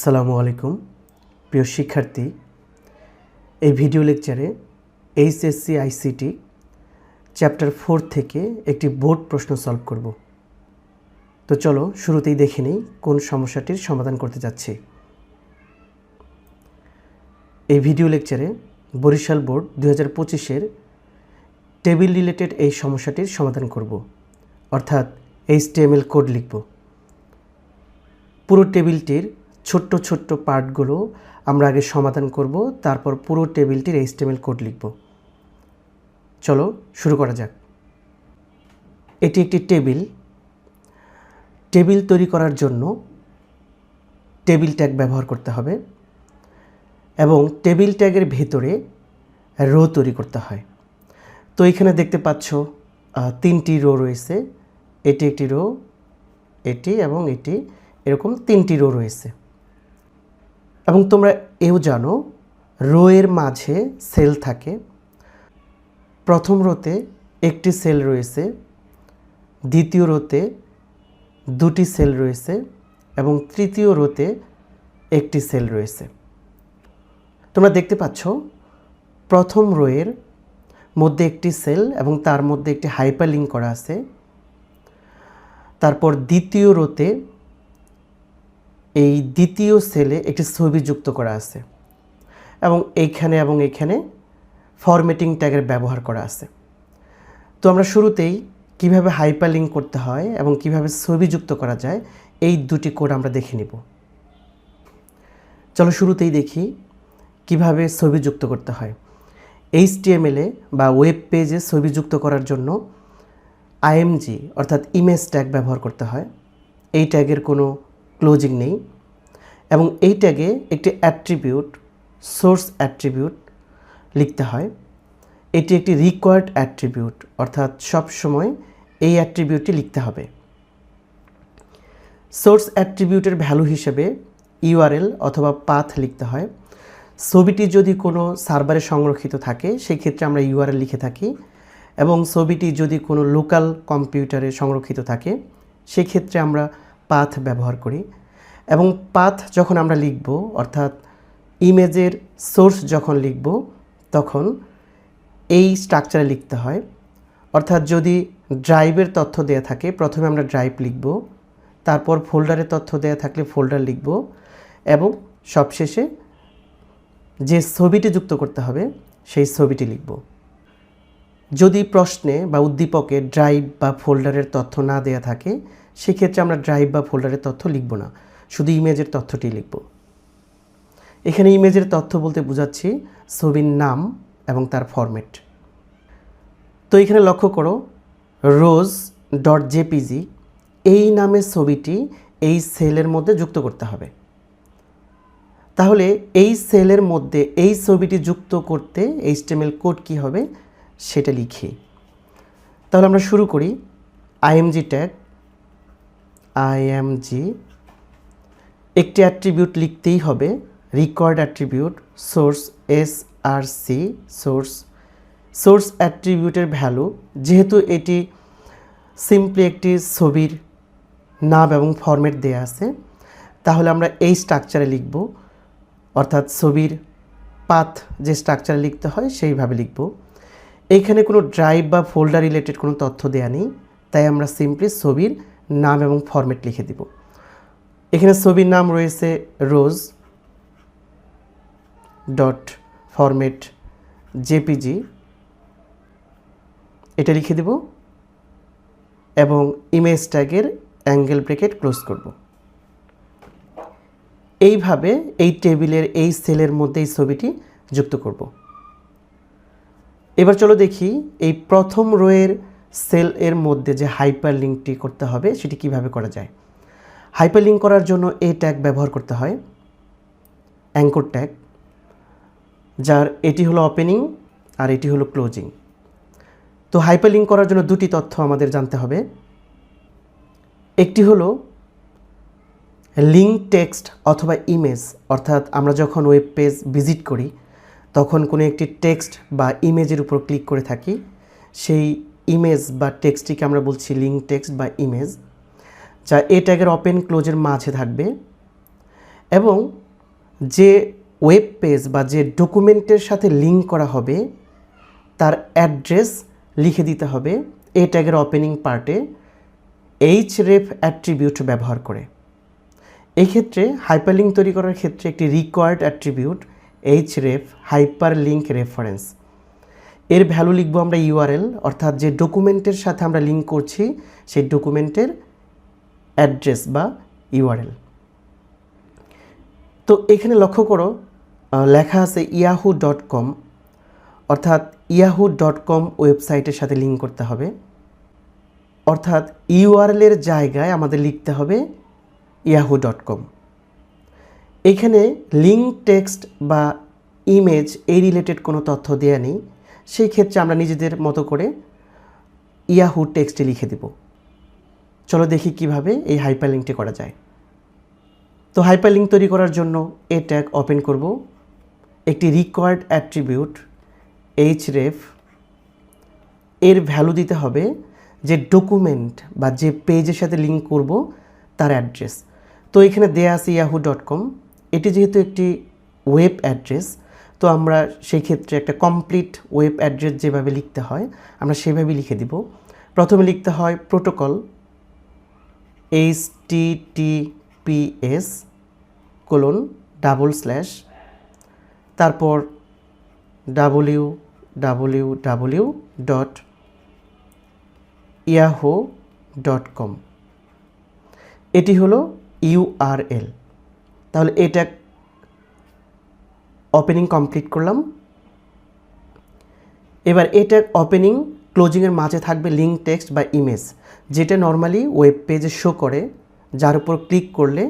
সালামু আলাইকুম, প্রিয় শিক্ষার্থী। এই ভিডিও লেকচারে এইচএসসি আইসিটি চ্যাপ্টার ফোর থেকে একটি বোর্ড প্রশ্ন সলভ করব। তো চলো শুরুতেই দেখে নিই কোন সমস্যাটির সমাধান করতে যাচ্ছি। এই ভিডিও লেকচারে বরিশাল বোর্ড দু হাজার পঁচিশের টেবিল রিলেটেড এই সমস্যাটির সমাধান করব। অর্থাৎ এইচটিএমএল কোড লিখব। পুরো টেবিলটির ছোট্ট ছোট্ট পার্টগুলো আমরা আগে সমাধান করব, তারপর পুরো টেবিলটির এইচটিএমএল কোড লিখব। চলো শুরু করা যাক। এটি একটি টেবিল। টেবিল তৈরি করার জন্য টেবিল ট্যাগ ব্যবহার করতে হবে এবং টেবিল ট্যাগের ভেতরে রো তৈরি করতে হয়। তো এখানে দেখতে পাচ্ছ তিনটি রো রয়েছে। এটি একটি রো, এটি এবং এটি, এরকম তিনটি রো রয়েছে। এবং তোমরা এও জানো, রোয়ের মাঝে সেল থাকে। প্রথম রোতে একটি সেল রয়েছে, দ্বিতীয় রোতে দুটি সেল রয়েছে এবং তৃতীয় রোতে একটি সেল রয়েছে। তোমরা দেখতে পাচ্ছ, প্রথম রোয়ের মধ্যে একটি সেল এবং তার মধ্যে একটি হাইপার লিঙ্ক করা আছে। তারপর দ্বিতীয় রোতে এই দ্বিতীয় সেলে একটি ছবি যুক্ত করা আছে এবং এইখানে এবং এইখানে ফরম্যাটিং ট্যাগের ব্যবহার করা আছে। তো আমরা শুরুতেই কীভাবে হাইপার লিঙ্ক করতে হয় এবং কীভাবে ছবি যুক্ত করা যায়, এই দুটি কোড আমরা দেখে নিব। চলো শুরুতেই দেখি কীভাবে ছবি যুক্ত করতে হয়। এইচটিএমএলে বা ওয়েব পেজে ছবি যুক্ত করার জন্য আইএমজি অর্থাৎ ইমেজ ট্যাগ ব্যবহার করতে হয়। এই ট্যাগের কোনো ক্লোজিং নেই এবং এই ট্যাগে একটি অ্যাট্রিবিউট সোর্স অ্যাট্রিবিউট লিখতে হয়। এটি একটি রিকোয়ার্ড অ্যাট্রিবিউট অর্থাৎ সব সময় এই অ্যাট্রিবিউটটি লিখতে হবে। সোর্স অ্যাট্রিবিউটের ভ্যালু হিসেবে ইউআরএল অথবা পাথ লিখতে হয়। ছবিটি যদি কোনো সার্ভারে সংরক্ষিত থাকে সেই ক্ষেত্রে আমরা ইউআরএল লিখে থাকি এবং ছবিটি যদি কোনো লোকাল কম্পিউটারে সংরক্ষিত থাকে, সেক্ষেত্রে আমরা পাথ ব্যবহার করি এবং পাথ যখন আমরা লিখব, অর্থাৎ ইমেজের সোর্স যখন লিখব, তখন এই স্ট্রাকচারে লিখতে হয়। অর্থাৎ যদি ড্রাইভের তথ্য দেয়া থাকে, প্রথমে আমরা ড্রাইভ লিখব, তারপর ফোল্ডারের তথ্য দেয়া থাকলে ফোল্ডার লিখব এবং সবশেষে যে ছবিটি যুক্ত করতে হবে, সেই ছবিটি লিখব। যদি প্রশ্নে বা উদ্দীপকে ড্রাইভ বা ফোল্ডারের তথ্য না দেয়া থাকে, সেক্ষেত্রে আমরা ড্রাইভ বা ফোল্ডারের তথ্য লিখব না, শুধু ইমেজের তথ্যটি লিখব। এখানে ইমেজের তথ্য বলতে বোঝাচ্ছি ছবির নাম এবং তার ফরম্যাট তো এখানে লক্ষ্য করো রোজ ডট জেপিজি এই নামের ছবিটি এই সেলের মধ্যে যুক্ত করতে হবে। তাহলে এই সেলের মধ্যে এই ছবিটি যুক্ত করতে এইচটিএমএল কোড কী হবে? সেটা লিখি। তাহলে আমরা শুরু করি। আইএমজি ট্যাগ আইএমজি একটি অ্যাট্রিবিউট লিখতেই হবে। Required attribute source S R C source source অ্যাট্রিবিউটের value যেহেতু এটি সিম্পলি একটি ছবির নাম এবং ফরম্যাট দেয়া আছে, তাহলে আমরা এই স্ট্রাকচারে লিখব। অর্থাৎ ছবির পাথ যে স্ট্রাকচারে লিখতে হয়, সেইভাবে লিখব। এইখানে কোনো ড্রাইভ বা ফোল্ডার রিলেটেড কোনো তথ্য দেয়া নেই, তাই আমরা সিম্পলি ছবির নাম এবং ফরম্যাট লিখে দিব। এখানে ছবির নাম রয়েছে রোজ ডট ফরম্যাট জেপিজি এটা লিখে দেব এবং ইমেজ ট্যাগের অ্যাঙ্গেল ব্রেকেট ক্লোজ করব। এইভাবে এই টেবিলের এই সেলের মধ্যে এই ছবিটি যুক্ত করব। এবার চলো দেখি এই প্রথম রোয়ের সেল এর মধ্যে যে হাইপার লিঙ্কটি করতে হবে, সেটি কীভাবে করা যায়। হাইপার লিঙ্ক করার জন্য এ ট্যাগ ব্যবহার করতে হয়, অ্যাঙ্কর ট্যাগ, যার এটি হলো ওপেনিং আর এটি হলো ক্লোজিং। তো হাইপার লিঙ্ক করার জন্য দুটি তথ্য আমাদের জানতে হবে। একটি হলো লিঙ্ক টেক্সট অথবা ইমেজ, অর্থাৎ আমরা যখন ওয়েব পেজ ভিজিট করি তখন কোনো একটি টেক্সট বা ইমেজের উপর ক্লিক করে থাকি। সেই ইমেজ বা টেক্সটটিকে আমরা বলছি লিঙ্ক টেক্সট বা ইমেজ, যা এ ট্যাগের ওপেন ক্লোজের মাঝে থাকবে। এবং যে ওয়েব পেজ বা যে ডকুমেন্টের সাথে লিঙ্ক করা হবে, তার অ্যাড্রেস লিখে দিতে হবে এ ট্যাগের ওপেনিং পার্টে এইচ রেফ অ্যাট্রিবিউট ব্যবহার করে। এক্ষেত্রে ক্ষেত্রে হাইপারলিঙ্ক তৈরি করার ক্ষেত্রে একটি required attribute H ref hyperlink reference এর ভ্যালু লিখব আমরা ইউআরএল অর্থাৎ যে ডকুমেন্টের সাথে আমরা লিঙ্ক করছি, সেই ডকুমেন্টের অ্যাড্রেস বা ইউআরএল তো এখানে লক্ষ্য করো লেখা আছে ইয়াহু ডট কম অর্থাৎ ইয়াহু ডট কম ওয়েবসাইটের সাথে লিঙ্ক করতে হবে। অর্থাৎ ইউআরএলের জায়গায় আমাদের লিখতে হবে ইয়াহু ডট কম এখানে লিঙ্ক টেক্সট বা ইমেজ এই রিলেটেড কোনো তথ্য দেয়া নেই। সেই ক্ষেত্রে আমরা নিজেদের মতো করে ইয়াহু টেক্সটে লিখে দেব। চলো দেখি কীভাবে এই হাইপারলিঙ্কটি করা যায়। তো হাইপারলিঙ্ক তৈরি করার জন্য এ ট্যাগ ওপেন করব। একটি রিকোয়ার্ড অ্যাট্রিবিউট এইচ রেফ এর ভ্যালু দিতে হবে যে ডকুমেন্ট বা যে পেজের সাথে লিঙ্ক করব তার অ্যাড্রেস তো এখানে দেয়া আছে ইয়াহু ডট কম এটি যেহেতু একটি ওয়েব অ্যাড্রেস তো আমরা সেই ক্ষেত্রে একটা কমপ্লিট ওয়েব অ্যাড্রেস যেভাবে লিখতে হয়, আমরা সেভাবে লিখে দিব। প্রথমে লিখতে হয় protocol H T T P S colon double slash তারপর W W W dot Yahoo dot com এটি হলো ইউআরএল তাহলে এটা ওপেনিং কমপ্লিট করলাম। এবার এটা ওপেনিং ক্লোজিংয়ের মাঝে থাকবে লিঙ্ক টেক্সট বা ইমেজ যেটা নর্মালি ওয়েব পেজে শো করে, যার উপর ক্লিক করলে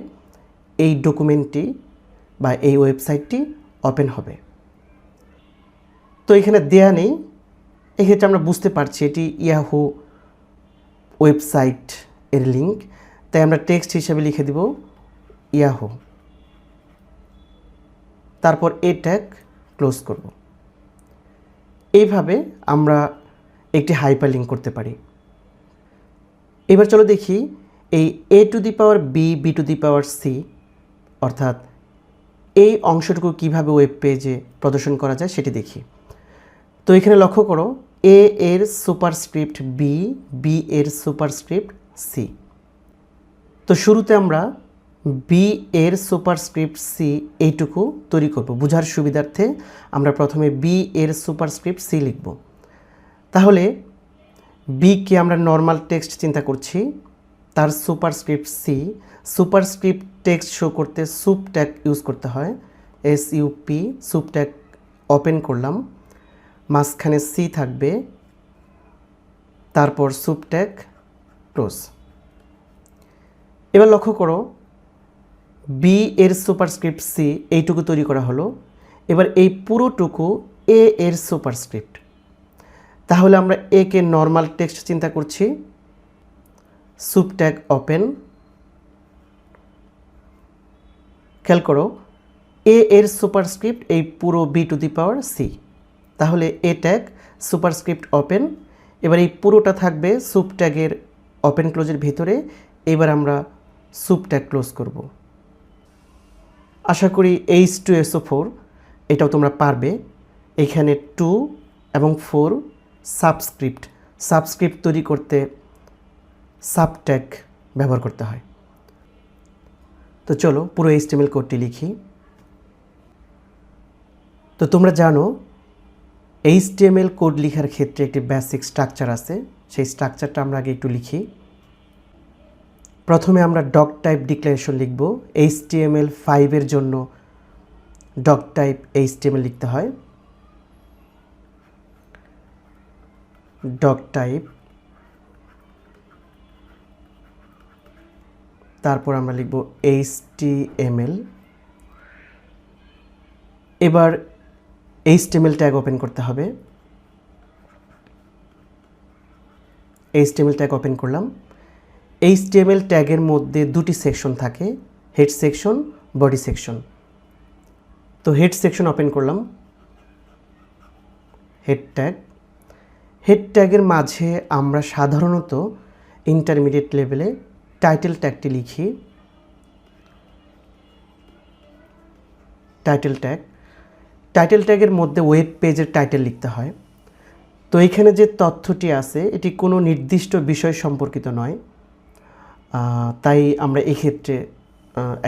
এই ডকুমেন্টটি বা এই ওয়েবসাইটটি ওপেন হবে। তো এখানে দেয়া নেই। এক্ষেত্রে আমরা বুঝতে পারছি এটি ইয়াহু ওয়েবসাইট এর লিঙ্ক তাই আমরা টেক্সট হিসেবে লিখে দিব ইয়াহু তারপর এ ট্যাগ ক্লোজ করব। এইভাবে আমরা একটি হাইপার লিঙ্ক করতে পারি। এবার চলো দেখি এই A to the power B B to the power C অর্থাৎ এই অংশটুকু কীভাবে ওয়েব পেজে প্রদর্শন করা যায় সেটি দেখি। তো এখানে লক্ষ্য করো এ এর সুপারস্ক্রিপ্ট বি বি এর সুপারস্ক্রিপ্ট সি তো শুরুতে আমরা বি এর সুপারস্ক্রিপ্ট সি এইটুকু তৈরি করব। বোঝার সুবিধার্থে আমরা প্রথমে বি এর সুপারস্ক্রিপ্ট সি লিখব। তাহলে বিকে আমরা নর্মাল টেক্সট চিন্তা করছি। তার superscript C, superscript text show করতে সুপ ট্যাগ ইউজ করতে হয়। S U P sup tag open করলাম। মাঝখানে সি থাকবে। তারপর সুপ ট্যাগ ক্লোজ এবার লক্ষ্য করো বি এর সুপারস্ক্রিপ্ট সি এইটুকু তৈরি করা হলো। এবার এই পুরোটুকু এ এর সুপারস্ক্রিপ্ট তাহলে আমরা এ কে নর্মাল টেক্সট চিন্তা করছি। সুপ ট্যাগ ওপেন খেয়াল করো এ এর সুপারস্ক্রিপ্ট এই পুরো B to the power C তাহলে এ ট্যাগ সুপারস্ক্রিপ্ট ওপেন এবার এই পুরোটা থাকবে সুপ ট্যাগের ওপেন ক্লোজের ভিতরে। এবার আমরা সুপ ট্যাগ ক্লোজ করব। আশা করি এইচ টু এসও ফোর এটাও তোমরা পারবে। এখানে টু এবং ফোর সাবস্ক্রিপ্ট সাবস্ক্রিপ্ট তৈরি করতে সাবট্যাগ ব্যবহার করতে হয়। তো চলো পুরো এইচটিএমএল কোডটি লিখি। তো তোমরা জানো এইচটিএমএল কোড লেখার ক্ষেত্রে একটি বেসিক স্ট্রাকচার আছে। সেই স্ট্রাকচারটা আমরা আগে একটু লিখি। প্রথমে আমরা ডক টাইপ ডিক্লারেশন লিখব এইচটিএমএল ফাইভের জন্য ডক টাইপ এইচটিএমএল লিখতে হয়। ডক টাইপ তারপর আমরা লিখব এইচটিএমএল এবার এইচটিএমএল ট্যাগ ওপেন করতে হবে। এইচটিএমএল ট্যাগ ওপেন করলাম। এইচটিএমএল ট্যাগের মধ্যে দুটি সেকশন থাকে হেড সেকশন বডি সেকশন তো হেড সেকশন ওপেন করলাম। হেড ট্যাগ হেড ট্যাগের মাঝে আমরা সাধারণত ইন্টারমিডিয়েট লেভেলে টাইটেল ট্যাগটি লিখি। টাইটেল ট্যাগ টাইটেল ট্যাগের মধ্যে ওয়েব পেজের টাইটেল লিখতে হয়। তো এখানে যে তথ্যটি আছে, এটি কোনো নির্দিষ্ট বিষয় সম্পর্কিত নয়। তাই আমরা এক্ষেত্রে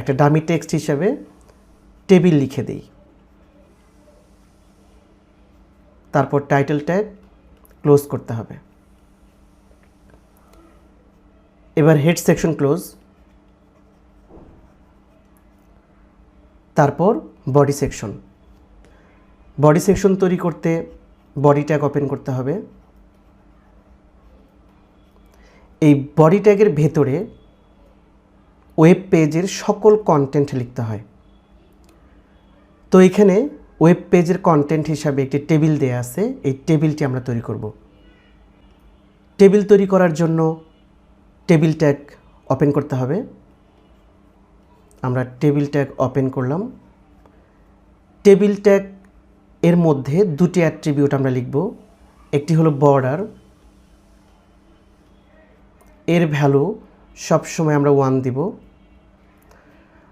একটা ডামি টেক্সট হিসাবে টেবিল লিখে দিই। তারপর টাইটেল ট্যাগ ক্লোজ করতে হবে। এবার হেড সেকশন ক্লোজ তারপর বডি সেকশন বডি সেকশন তৈরি করতে বডি ট্যাগ ওপেন করতে হবে। এই বডি ট্যাগের ভেতরে ওয়েব পেজের সকল কন্টেন্ট লিখতে হয়। তো এখানে ওয়েব পেজের কন্টেন্ট হিসাবে একটি টেবিল দেয়া আছে। এই টেবিলটি আমরা তৈরি করব। টেবিল তৈরি করার জন্য টেবিল ট্যাগ ওপেন করতে হবে। আমরা টেবিল ট্যাগ ওপেন করলাম। টেবিল ট্যাগ এর মধ্যে দুটি অ্যাট্রিবিউট আমরা লিখব। একটি হলো বর্ডার এর ভ্যালু সবসময় আমরা ওয়ান দিব।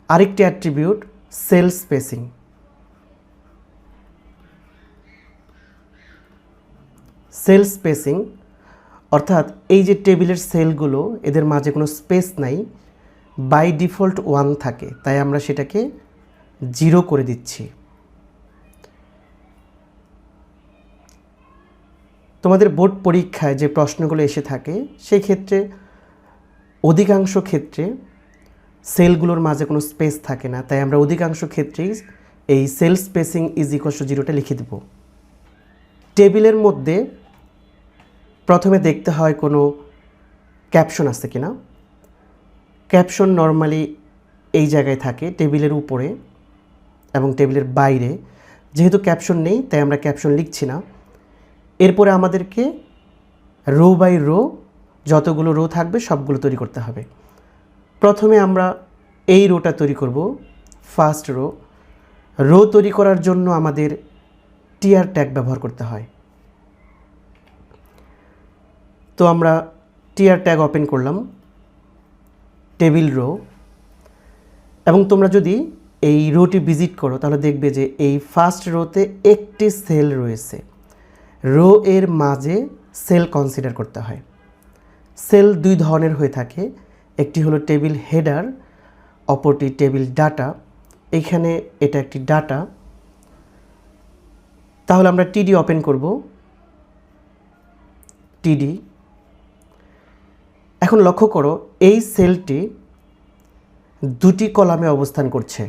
আরেকটি attribute cell spacing cell spacing অর্থাৎ এই যে টেবিলের সেলগুলো এদের মাঝে কোনো স্পেস নাই বাই ডিফল্ট ওয়ান থাকে, তাই আমরা সেটাকে জিরো করে দিচ্ছি। তোমাদের বোর্ড পরীক্ষায় যে প্রশ্নগুলো এসে থাকে, সেই ক্ষেত্রে অধিকাংশ ক্ষেত্রে সেলগুলোর মাঝে কোনো স্পেস থাকে না, তাই আমরা অধিকাংশ ক্ষেত্রেই এই cell spacing is equals to জিরোটা লিখে দেব। টেবিলের মধ্যে প্রথমে দেখতে হয় কোনো ক্যাপশন আছে কি না ক্যাপশন নর্মালি এই জায়গায় থাকে, টেবিলের উপরে এবং টেবিলের বাইরে। যেহেতু ক্যাপশন নেই, তাই আমরা ক্যাপশন লিখছি না। এরপরে আমাদেরকে রো বাই রো যতগুলো রো থাকবে, সবগুলো তৈরি করতে হবে। প্রথমে আমরা এই রোটা তৈরি করব ফার্স্ট রো রো তৈরি করার জন্য আমাদের টিয়ার ট্যাগ ব্যবহার করতে হয়। তো আমরা টিয়ার ট্যাগ ওপেন করলাম টেবিল রো এবং তোমরা যদি এই রোটি ভিজিট করো, তাহলে দেখবে যে এই ফার্স্ট রোতে একটি সেল রয়েছে। রো এর মাঝে সেল কনসিডার করতে হয়। সেল দুই ধরনের হয়ে থাকে। একটি হলো টেবিল হেডার, অপরটি টেবিল ডাটা। এখানে এটা একটি ডাটা। তাহলে আমরা টিডি ওপেন করব। টিডি। এখন লক্ষ্য করো, এই সেলটি দুটি কলামে অবস্থান করছে।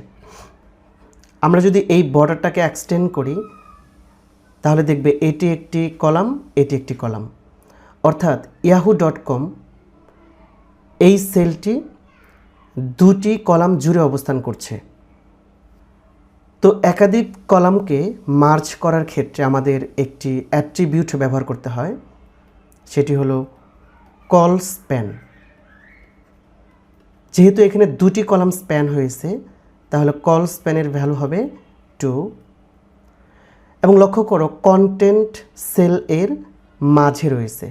আমরা যদি এই বর্ডারটাকে এক্সটেন্ড করি, তাহলে দেখবে এটি একটি কলাম, এটি একটি কলাম। অর্থাৎ ইয়াহু ডট কম, এই সেলটি দুটি কলাম জুড়ে অবস্থান করছে। তো একাধিক কলামকে মার্চ করার ক্ষেত্রে আমাদের একটি অ্যাট্রিবিউট ব্যবহার করতে হয়, সেটি হলো কল স্প্যান। যেহেতু এখানে দুটি কলাম স্প্যান হয়েছে, তাহলে কল স্প্যানের ভ্যালু হবে টু। এবং লক্ষ্য করো, কন্টেন্ট সেল এর মাঝে রয়েছে।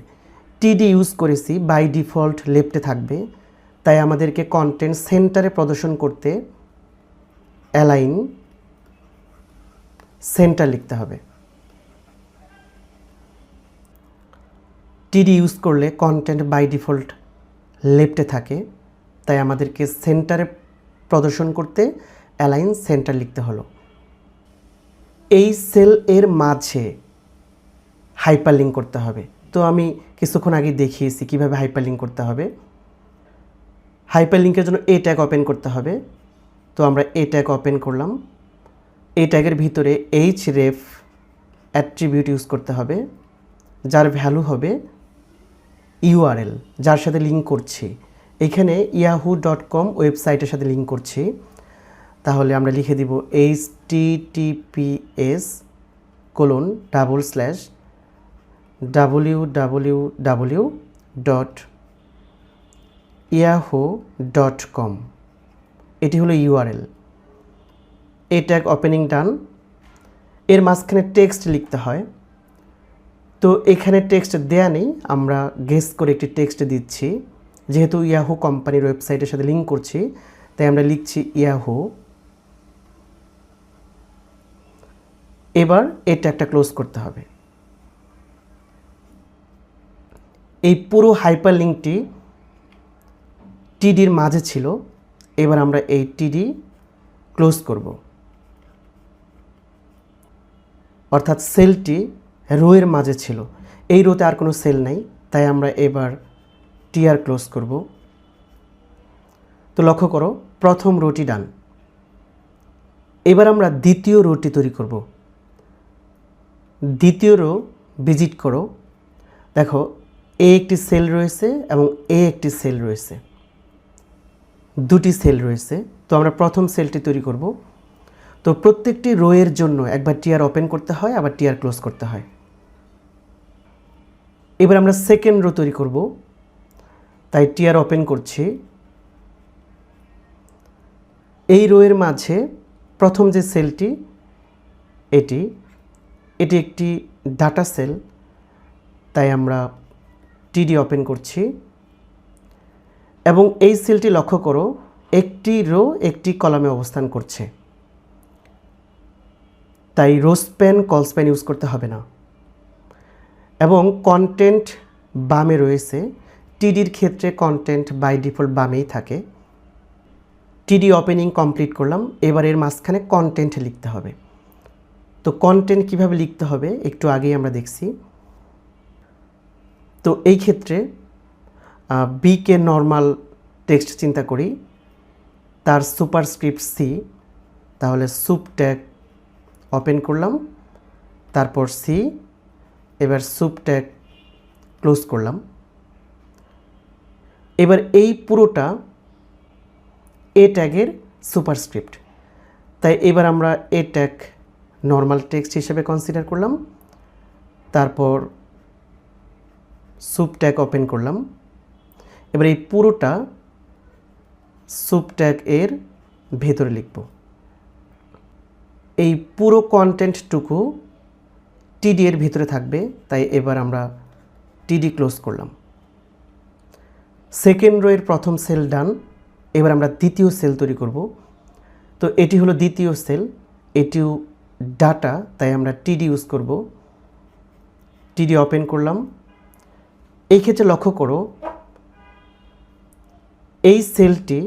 টিডি ইউজ করেছি বাই ডিফল্ট লেফটে থাকবে। তাই আমাদেরকে কন্টেন্ট সেন্টারে প্রদর্শন করতে অ্যালাইন সেন্টার লিখতে হবে। টিডি ইউজ করলে কন্টেন্ট বাই ডিফল্ট লেফটে থাকে। তাই আমাদেরকে সেন্টারে প্রদর্শন করতে অ্যালাইন সেন্টার লিখতে হলো। এই সেল এর মাঝে হাইপারলিঙ্ক করতে হবে। তো আমি কিছুক্ষণ আগে দেখিয়েছি কীভাবে হাইপারলিঙ্ক করতে হবে। হাইপারলিঙ্কের জন্য এ ট্যাগ ওপেন করতে হবে। তো আমরা এ ট্যাগ ওপেন করলাম। এ ট্যাগের ভিতরে এইচ রেফ অ্যাট্রিবিউট ইউজ করতে হবে, যার ভ্যালু হবে ইউআরএল যার সাথে লিঙ্ক করছি। এখানে ইয়াহু ডট কম ওয়েবসাইটের সাথে লিঙ্ক করছি। তাহলে আমরা লিখে দিব H T TPS colon double slash W W W dot Yahoo dot com এটি হলো ইউআরএল এই ট্যাগ ওপেনিং ডান। এর মাঝখানে টেক্সট লিখতে হয়। তো এখানে টেক্সট দেয়া নেই, আমরা গেস করে একটি টেক্সট দিচ্ছি। যেহেতু ইয়াহু কোম্পানির ওয়েবসাইটের সাথে লিঙ্ক করছি, তাই আমরা লিখছি ইয়াহু এবার এটা একটা ক্লোজ করতে হবে। এই পুরো হাইপার লিঙ্কটি টিডির মাঝে ছিল। এবার আমরা এই টিডি ক্লোজ করব। অর্থাৎ সেলটি রোয়ের মাঝে ছিল। এই রোতে আর কোনো সেল নাই, তাই আমরা এবার টিআর ক্লোজ করব। তো লক্ষ্য করো, প্রথম রোটি ডান। এবার আমরা দ্বিতীয় রোটি তৈরি করব। দ্বিতীয় রো ভিজিট করো। দেখো এ একটি সেল রয়েছে এবং এ একটি সেল রয়েছে। দুটি সেল রয়েছে। তো আমরা প্রথম সেলটি তৈরি করব। তো প্রত্যেকটি রোয়ের জন্য একবার টিয়ার ওপেন করতে হয়, আবার টিয়ার ক্লোজ করতে হয়। এবার আমরা সেকেন্ড রো তৈরি করব। তাই টিয়ার ওপেন করছি। এই রোয়ের মাঝে প্রথম যে সেলটি, এটি এটি একটি ডাটা সেল। তাই আমরা টিডি ওপেন করছি। এবং এই সেলটি লক্ষ্য করো, একটি রো একটি কলামে অবস্থান করছে। তাই row span col span use করতে হবে না। এবং কন্টেন্ট বামে রয়েছে। টিডির ক্ষেত্রে কন্টেন্ট বাই ডিফল্ট বামেই থাকে। টিডি ওপেনিং কমপ্লিট করলাম, এবার এর মাঝখানে কন্টেন্ট লিখতে হবে। তো কন্টেন্ট কীভাবে লিখতে হবে, একটু আগেই আমরা দেখছি। তো এই ক্ষেত্রে বিকে নর্মাল টেক্সট চিন্তা করি, তার সুপারস্ক্রিপ্ট সি তাহলে সুপ ট্যাগ ওপেন করলাম, তারপর সি এবার সুপ ট্যাগ ক্লোজ করলাম। এবার এই পুরোটা এ ট্যাগের সুপারস্ক্রিপ্ট তাই এবার আমরা এ ট্যাগ নর্মাল টেক্সট হিসেবে কনসিডার করলাম, তারপর সুপ ট্যাগ ওপেন করলাম। এবার এই পুরোটা সুপ ট্যাগ এর ভেতরে লিখব। এই পুরো কন্টেন্টটুকু টিডি এর ভিতরে থাকবে, তাই এবার আমরা টিডি ক্লোজ করলাম। সেকেন্ড রোয়ের প্রথম সেল ডান এবার আমরা দ্বিতীয় সেল তৈরি করব। তো এটি হলো দ্বিতীয় সেল এটিও ডাটা তাই আমরা টিডি ইউজ করব। টিডি ওপেন করলাম। এই ক্ষেত্রে লক্ষ্য করো, এই সেলটি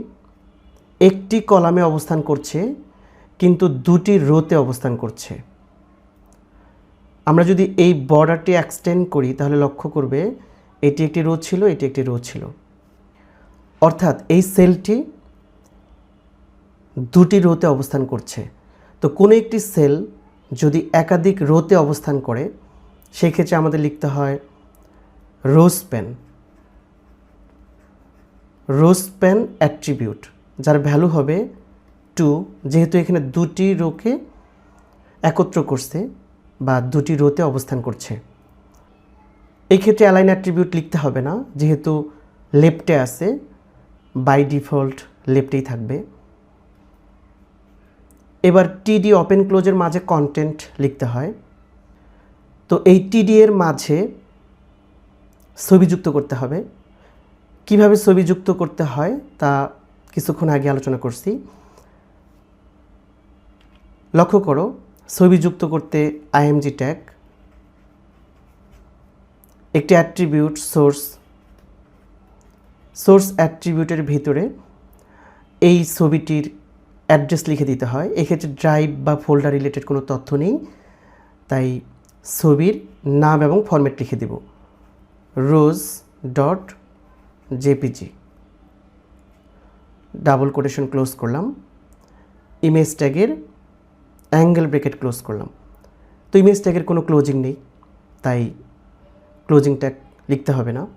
একটি কলামে অবস্থান করছে, কিন্তু দুটি রোতে অবস্থান করছে। আমরা যদি এই বর্ডারটি এক্সটেন্ড করি, তাহলে লক্ষ্য করবে, এটি একটি রো ছিল, এটি একটি রো ছিল। অর্থাৎ এই সেলটি দুটি রোতে অবস্থান করছে। তো কোনো একটি সেল যদি একাধিক রোতে অবস্থান করে, সেই ক্ষেত্রে আমাদের লিখতে হয় row span row span attribute যার ভ্যালু হবে টু যেহেতু এখানে দুটি রোকে একত্র করছে বা দুটি রোতে অবস্থান করছে। এই ক্ষেত্রে অ্যালাইন অ্যাট্রিবিউট লিখতে হবে না, যেহেতু লেফটে আছে বাই ডিফল্ট লেফটেই থাকবে। এবার টিডি ওপেন ক্লোজের মাঝে কন্টেন্ট লিখতে হয়। তো এই টিডি এর মাঝে ছবি যুক্ত করতে হবে। কীভাবে ছবি যুক্ত করতে হয় তা কিছুক্ষণ আগে আলোচনা করছি। লক্ষ্য করো ছবি যুক্ত করতে আইএমজি ট্যাগ, একটি অ্যাট্রিবিউট সোর্স সোর্স অ্যাট্রিবিউটের ভিতরে এই ছবিটির অ্যাড্রেস লিখে দিতে হয়। এক্ষেত্রে ড্রাইভ বা ফোল্ডার রিলেটেড কোনো তথ্য নেই, তাই ছবির নাম এবং ফরম্যাট লিখে দেব। Rose dot JPG double quotation close করলাম। ইমেজ ট্যাগের অ্যাঙ্গেল ব্রেকেট ক্লোজ করলাম। তো ইমেজ ট্যাগের কোনো ক্লোজিং নেই, তাই ক্লোজিং ট্যাগ লিখতে হবে না।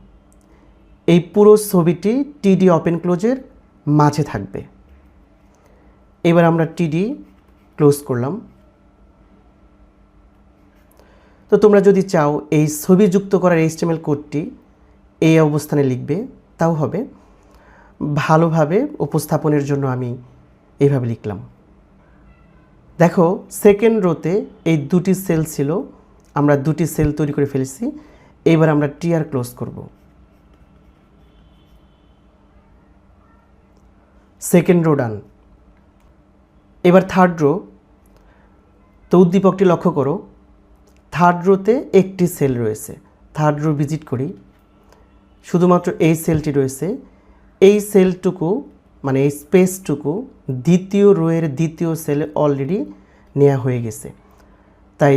এই পুরো ছবিটি টিডি ওপেন ক্লোজের মাঝে থাকবে। এবার আমরা টিডি ক্লোজ করলাম। তো তোমরা যদি চাও এই ছবি যুক্ত করার এইচটিএমএল কোডটি এই অবস্থানে লিখবে, তাও হবে, ভালোভাবে উপস্থাপনের জন্য আমি এইভাবে লিখলাম। দেখো সেকেন্ড রোতে এই দুটি সেল ছিল, আমরা দুটি সেল তৈরি করে ফেলেছি, এবার আমরা টিআর ক্লোজ করব। সেকেন্ড রো ডান এবার থার্ড রো তো উদ্দীপকটি লক্ষ্য করো থার্ড রোতে একটি সেল রয়েছে। থার্ড রো ভিজিট করি। শুধুমাত্র এই সেলটি রয়েছে। এই সেলটুকু মানে এই স্পেসটুকু দ্বিতীয় রোয়ের দ্বিতীয় সেলে অলরেডি নেওয়া হয়ে গেছে। তাই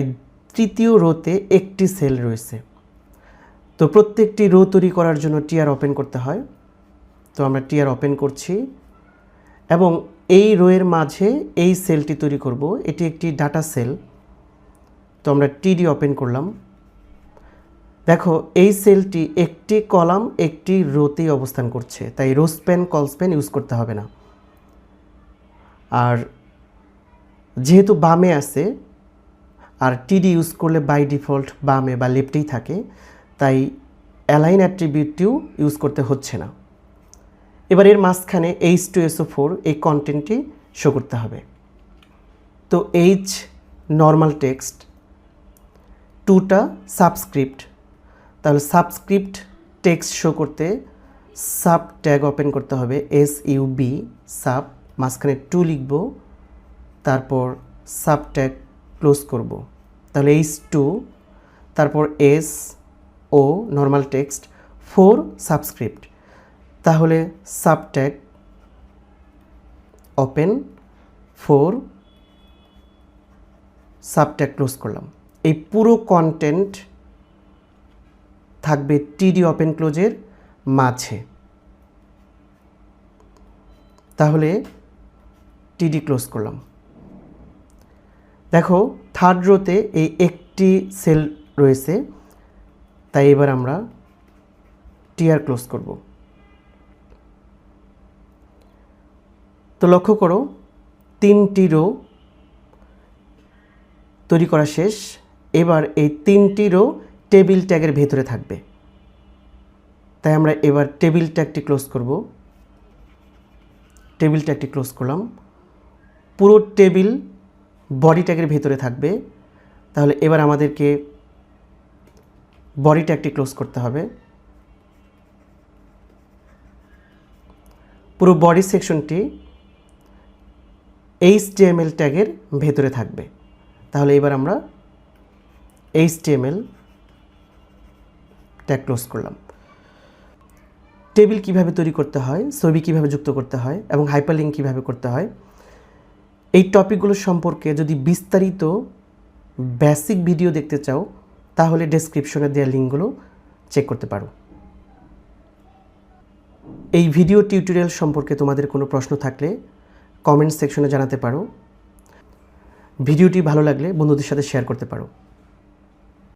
তৃতীয় রোতে একটি সেল রয়েছে। তো প্রত্যেকটি রো তৈরি করার জন্য টিয়ার ওপেন করতে হয়। তো আমরা টিয়ার ওপেন করছি এবং এই রোয়ের মাঝে এই সেলটি তৈরি করব। এটি একটি ডাটা সেল। তো আমরা টিডি ওপেন করলাম। দেখো, এই সেলটি একটি কলাম, একটি রোতেই অবস্থান করছে। তাই row span col span use করতে হবে না। আর যেহেতু বামে আছে, আর টিডি ইউজ করলে বাই ডিফল্ট বামে বা লেফটেই থাকে, তাই অ্যালাইন অ্যাট্রিবিউটটিও ইউজ করতে হচ্ছে না। এবার এর মাঝখানে এইচ টু এসও ফোর এই কন্টেন্টটি শো করতে হবে। তো এইচ নর্মাল টেক্সট টুটা সাবস্ক্রিপ্ট। তাহলে সাবস্ক্রিপ্ট টেক্সট শো করতে সাব ট্যাগ ওপেন করতে হবে এস ইউ বি সাব, মাঝখানে টু লিখব, তারপর সাব ট্যাগ ক্লোজ করব। তাহলে এইচ টু তারপর S O normal text four subscript তাহলে sub tag open four sub tag close করলাম। এই পুরো কন্টেন্ট থাকবে টিডি ওপেন ক্লোজের মাঝে। তাহলে টিডি ক্লোজ করলাম। দেখো থার্ড রোতে এই একটি সেল রয়েছে, তাই এবার আমরা টিআর ক্লোজ করব। তো লক্ষ্য করো, তিনটি রো তৈরি করা শেষ। এবার এই তিনটি রো টেবিল ট্যাগের ভেতরে থাকবে। তাই আমরা এবার টেবিল ট্যাগটি ক্লোজ করব। টেবিল ট্যাগটি ক্লোজ করলাম। পুরো টেবিল বডি ট্যাগের ভেতরে থাকবে। তাহলে এবার আমাদেরকে বডি ট্যাগটি ক্লোজ করতে হবে। পুরো বডি সেকশনটি এইচ টিএমএল ট্যাগের ভেতরে থাকবে। তাহলে এবার আমরা টিএমএল ট্যাগ ক্লোজ করলাম। টেবিল কীভাবে তৈরি করতে হয়, ছবি কীভাবে যুক্ত করতে হয় এবং হাইপারলিঙ্ক কীভাবে করতে হয়, এই টপিকগুলো সম্পর্কে যদি বিস্তারিত বেসিক ভিডিও দেখতে চাও, তাহলে ডেসক্রিপশনে দেওয়া লিঙ্কগুলো চেক করতে পারো। এই ভিডিও টিউটোরিয়াল সম্পর্কে তোমাদের কোনো প্রশ্ন থাকলে কমেন্ট সেকশনে জানাতে পারো। ভিডিওটি ভালো লাগলে বন্ধুদের সাথে শেয়ার করতে পারো।